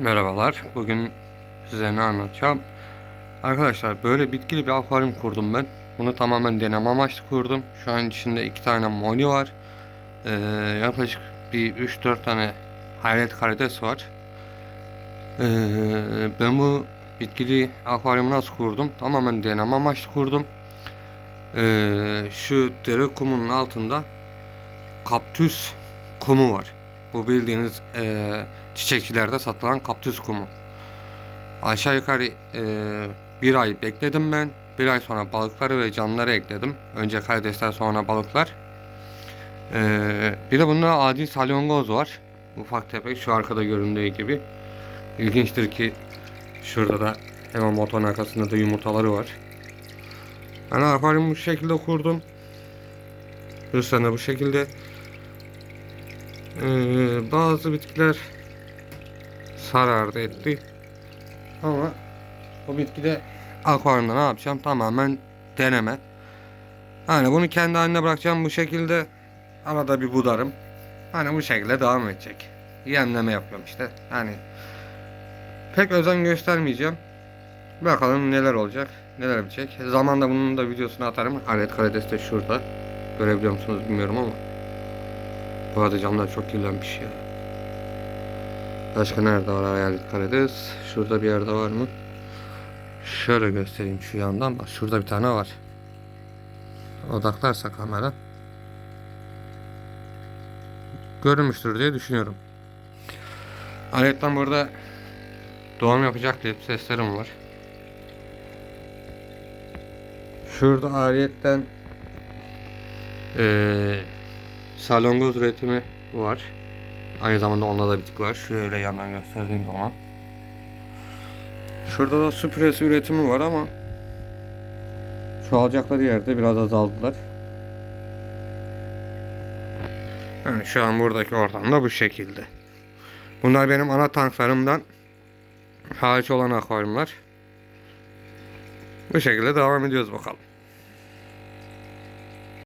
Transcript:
Merhabalar. Bugün size ne anlatacağım? Arkadaşlar böyle bitkili bir akvaryum kurdum ben. Bunu tamamen deneme amaçlı kurdum. Şu an içinde iki tane moni var. Ee, yaklaşık bir 3-4 tane hayret karides var. Ee, ben bu bitkili akvaryumu nasıl kurdum? Tamamen deneme amaçlı kurdum. Ee, şu dere kumunun altında kaktüs kumu var. Bu bildiğiniz eee çiçekçilerde satılan kaktüs kumu. Aşağı yukarı eee, bir ay bekledim ben. Bir ay sonra balıkları ve canlıları ekledim. Önce karidesler sonra balıklar. Eee, bir de bunda adi salyangoz var. Ufak tefek şu arkada göründüğü gibi. İlginçtir ki şurada da hemen motorun arkasında da yumurtaları var. Ben akvaryumu bu şekilde kurdum. Hırsan da bu şekilde. Ee, bazı bitkiler sarardı etti. Ama bu bitkide akvaryumda ne yapacağım? Tamamen deneme. Hani bunu kendi haline bırakacağım bu şekilde. Arada bir budarım. Hani bu şekilde devam edecek. Yemleme yapıyorum işte. Hani pek özen göstermeyeceğim. Bakalım neler olacak, neler bitecek. Zamanda bunun da videosunu atarım. Alet karides de şurada. Görebiliyor musunuz bilmiyorum ama. Bu arada camlar çok kirlenmiş ya. Başka nerede var hayalet karides? Şurada bir yerde var mı? Şöyle göstereyim şu yandan. Bak şurada bir tane var. Odaklarsa kamera. Görünmüştür diye düşünüyorum. Aletten burada doğum yapacak diye seslerim var. Şurada ariyetten eee salyangoz üretimi var. Aynı zamanda onda da bitki var. Şöyle yandan gösterdiğim zaman. Şurada da su püresi üretimi var ama çoğalacakları yerde biraz azaldılar. Yani şu an buradaki ortam da bu şekilde. Bunlar benim ana tanklarımdan hariç olan akvaryumlar. Bu şekilde devam ediyoruz bakalım.